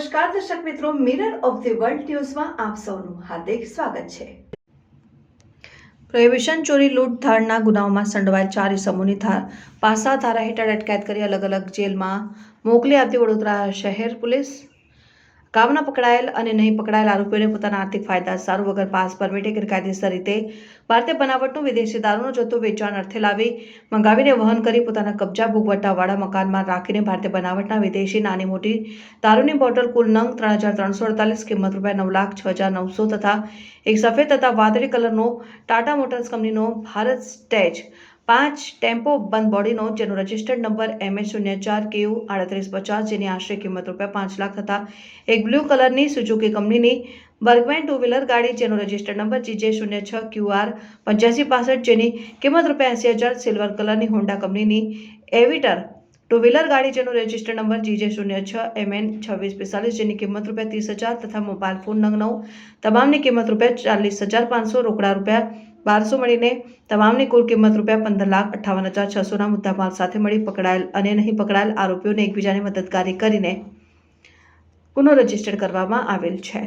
નમસ્કાર, દર્શક મિત્રો મિરર ઓફ ધી વર્લ્ડ ન્યૂઝમાં આપ સૌનું હાર્દિક સ્વાગત છે. પ્રોહિબિશન ચોરી લૂંટ ધાડના ગુનાઓમાં સંડવાયેલ ચાર ધા પાસા ધારા હેઠળ અટકાયત કરી અલગ અલગ જેલમાં મોકલી આપતી વડોદરા શહેર પોલીસ ગામના પકડાયેલ અને નહીં પકડાયેલ આરોપીઓને પોતાના આર્થિક ફાયદા, સારું વગર પાસ પરમિટે ગેરકાયદેસર રીતે ભારતીય બનાવટનું વિદેશી દારૂનો જથ્થો વેચાણ અર્થે લાવી મંગાવીને વહન કરી પોતાના કબજા ભોગવટાવાળા મકાનમાં રાખીને ભારતીય બનાવટના વિદેશી નાની મોટી દારૂની બોટલ કુલ નંગ ત્રણ હજાર ત્રણસો અડતાલીસ કિંમત રૂપિયા નવ લાખ છ હજાર નવસો તથા એક સફેદ તથા વાદળી કલરનો ટાટા મોટર્સ કંપનીનો ભારત સ્ટેજ પાંચ ટેમ્પો બંધ બોડીનો જેનો રજિસ્ટર્ડ નંબર એમએચ શૂન્ય ચાર કેયુ આડત્રીસ પચાસ જેની આશરે કિંમત રૂપિયા પાંચ લાખ હતા. એક બ્લુ કલરની સુઝુકી કંપનીની બર્ગમેન ટુ વ્હીલર ગાડી જેનો રજિસ્ટર્ડ નંબર જીજે શૂન્ય છ ક્યુ આર પંચ્યાસી પાસઠ જેની કિંમત રૂપિયા એંસી હજાર સિલ્વર કલરની હોન્ડા કંપનીની એવિટર ટુ વ્હીલર ગાડી જેનો રજિસ્ટર નંબર જીજે શૂન્ય છ એમએન છવ્વીસ પિસ્તાલીસ જેની કિંમત રૂપિયા ત્રીસ હજાર તથા મોબાઈલ ફોન નંગ તમામની કિંમત રૂપિયા ચાલીસ હજાર પાંચસો રોકડા રૂપિયા બારસો મળીને તમામની કુલ કિંમત રૂપિયા પંદર લાખ અઠ્ઠાવન હજાર છસોના મુદ્દામાલ સાથે મળી પકડાયેલ અને નહીં પકડાયેલ આરોપીઓને એકબીજાની મદદગારી કરીને ગુનો રજિસ્ટર કરવામાં આવેલ છે